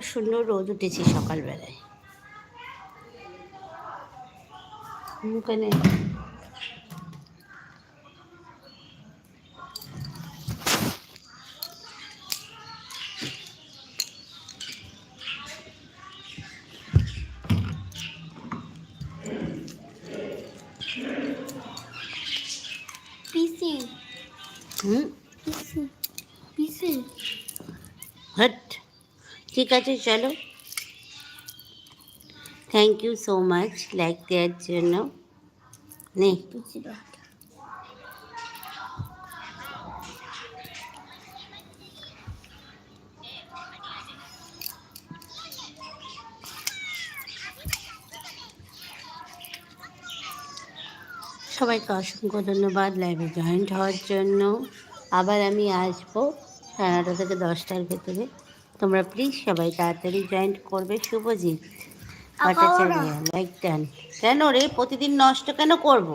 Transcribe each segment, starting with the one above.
খুব সুন্দর রোদ উঠেছে সকালবেলায়। ওখানে পিসি। হুম পিসি পিসি হট ঠিক আছে, চলো। Thank you so much like দেওয়ার জন্য। নে। সবাইকে অসংখ্য ধন্যবাদ লাইভে জয়েন্ট হওয়ার জন্য। আবার আমি আসব সাড়ে নটা থেকে দশটার ভেতরে। তোমরা প্লিজ সবাই তাড়াতাড়ি জয়েন্ট করবে শুভজিৎ ভট্টাচার্য লাইক ডান কেন রে? প্রতিদিন নষ্ট কেন করব?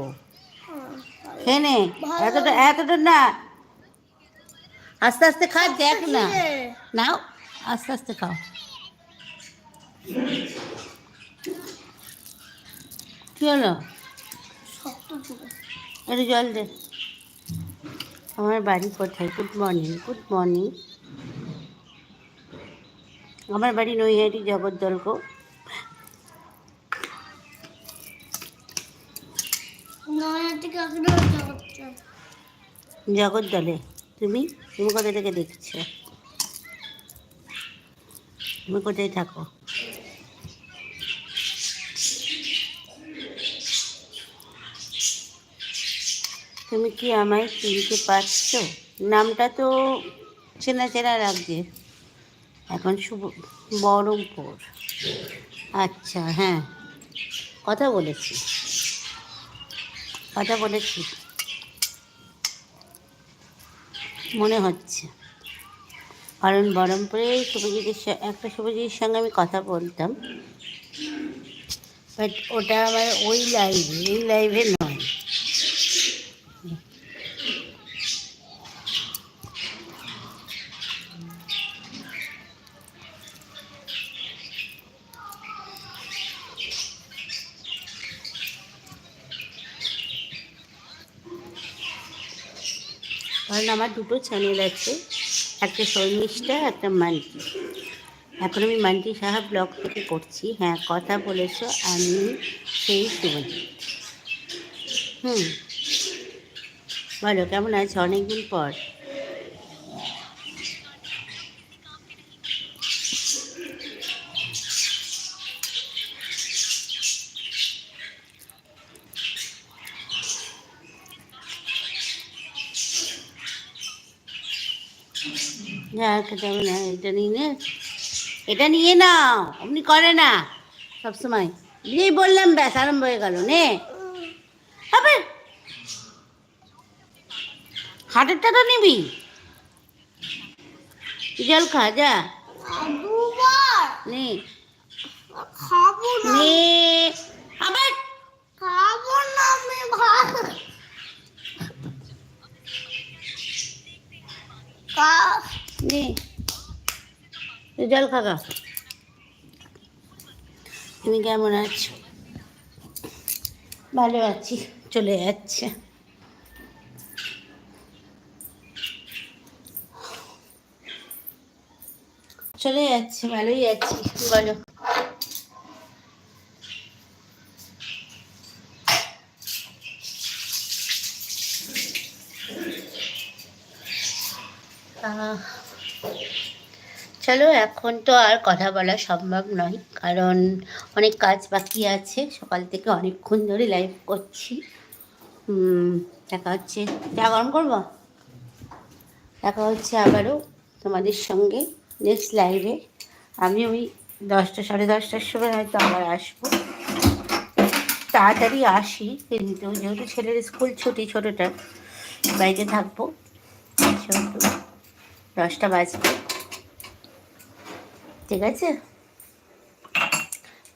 খেয়ে নে এতটা এতটা না। আস্তে আস্তে খা দেখ না। নাও আস্তে আস্তে খাও। কি হলো? একটু জল দে। আমার বাড়ি কোথায়? গুড মর্নিং গুড মর্নিং আমার বাড়ি নৈহাটি জগদ্দলক জগদ্দলে। তুমি? তুমি কোথা থেকে দেখছ? তুমি কোথায় থাকো? তুমি কি আমায় চিনতে পারছ? নামটা তো চেনা চেনা লাগছে এখন শুভ বহরমপুর আচ্ছা হ্যাঁ। কথা বলেছি। কথা বলেছি। মনে হচ্ছে। কারণ বহরমপুরে শুভজিতের একটা শুভজিতের সঙ্গে আমি কথা বলতাম। বাট ওটা আমার ওই লাইভে এই লাইভে নয়। কারণ আমার দুটো চ্যানেল আছে, একটা শর্মিষ্ঠা, একটা মান্টি। এখন আমি মান্টি সাহা ব্লগ থেকে করছি। হ্যাঁ কথা বলেছ আমি সেই শুভজিৎ। হুম। বলো, কেমন আছে? অনেকদিন পর। খেতে হবে না, এটা নিয়ে এটা নাও করে না। সবসময়। দিয়েই বললাম, ব্যাস, আরম্ভ হয়ে গেল, নে। হাটেরটা তো নিবি? জল খা, যা। নে। খাব না খাব না আমি ভাত। নে। জল খাগা তুমি কেমন আছো? ভালো আছি চলে যাচ্ছে। চলে যাচ্ছে ভালোই আছি বলো? আহ, চলো, এখন তো আর কথা বলা সম্ভব নয়, কারণ অনেক কাজ বাকি আছে। সকাল থেকে অনেকক্ষণ ধরে লাইভ করছি। দেখা হচ্ছে। চা গরম করব? দেখা হচ্ছে আবারও তোমাদের সঙ্গে নেক্সট লাইভে আমি ওই দশটা, সাড়ে দশটার সময় হয়তো আবার আসব। তাড়াতাড়ি আসি, কিন্তু যেহেতু ছেলের স্কুল ছুটি ছোটোটা বাড়িতে থাকব। দশটা বাজবে ঠিক আছে?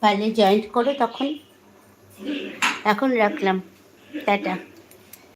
পারলে জয়েন্ট করো তখন। এখন রাখলাম। টাটা।